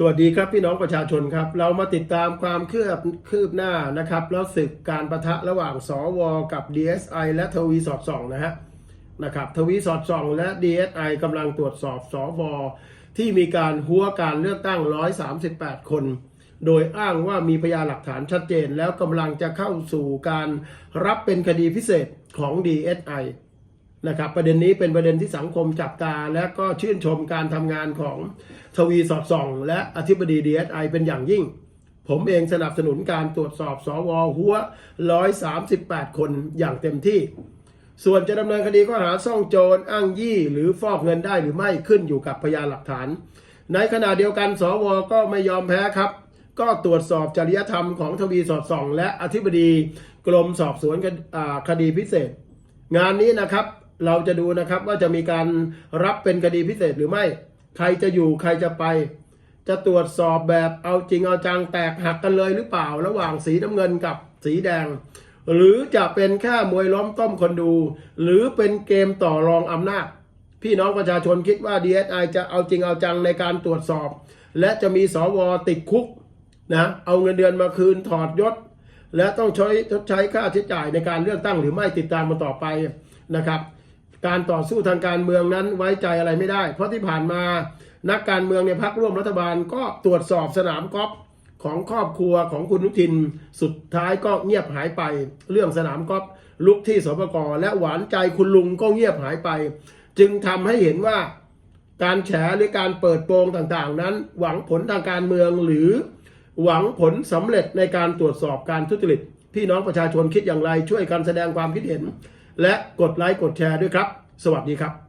สวัสดีครับพี่น้องประชาชนครับ เรามาติดตามความคืบคืบหน้านะครับ แล้วศึกการประทะระหว่างสวกับ DSI และทวีสอดส่องนะฮะนะครับทวีสอดส่องและ DSI กำลังตรวจสอบสวที่มีการหัวการเลือกตั้ง 138 คน โดยอ้างว่ามีพยานหลักฐานชัดเจน แล้วกำลังจะเข้าสู่การรับเป็นคดีพิเศษของ DSI นะครับประเด็นนี้เป็นประเด็นที่สังคมจับตา และก็ชื่นชมการทำงานของทวีสอดส่อง และอธิบดี DSI เป็นอย่างยิ่ง ผมเองสนับสนุนการตรวจสอบสวหัว 138 คนอย่างเต็มที่ ส่วนจะดำเนินคดีข้อหาซ่องโจรอ้างยี่ หรือฟอกเงินได้หรือไม่ขึ้นอยู่กับพยานหลักฐาน ในขณะเดียวกันสวก็ไม่ยอมแพ้ครับ ก็ตรวจสอบจริยธรรมของทวีสอดส่อง และอธิบดีกรมสอบสวนคดีพิเศษ งานนี้นะครับ เราจะดูนะครับว่าจะมีการรับเป็นคดีพิเศษหรือไม่ ใครจะอยู่ใครจะไป จะตรวจสอบแบบเอาจริงเอาจังแตกหักกันเลยหรือเปล่าระหว่างสีน้ำเงินกับสีแดง หรือจะเป็นแค่มวยล้อมต้มคนดู หรือเป็นเกมต่อรองอำนาจ พี่น้องประชาชนคิดว่า DSI จะเอาจริงเอาจังในการตรวจสอบ และจะมีสวติดคุกนะเอาเงินเดือนมาคืนถอดยศ และต้องใช้ชดใช้ค่าใช้จ่ายในการเลือกตั้งหรือไม่ติดตามมาต่อไปนะครับ การต่อสู้ทางการเมืองนั้นไว้ใจอะไรไม่ได้ เพราะที่ผ่านมานักการเมืองในพักร่วมรัฐบาลก็ตรวจสอบสนามกอล์ฟของครอบครัวของคุณนุทิน สุดท้ายก็เงียบหายไป เรื่องสนามกอล์ฟลุกที่สปกรและหวานใจคุณลุงก็เงียบหายไป จึงทำให้เห็นว่าการแฉหรือการเปิดโปงต่างๆ นั้น หวังผลทางการเมืองหรือหวังผลสำเร็จในการตรวจสอบการทุจริตพี่น้องประชาชนคิดอย่างไรช่วยกันแสดงความคิดเห็น และกดไลค์กดแชร์ด้วยครับ สวัสดีครับ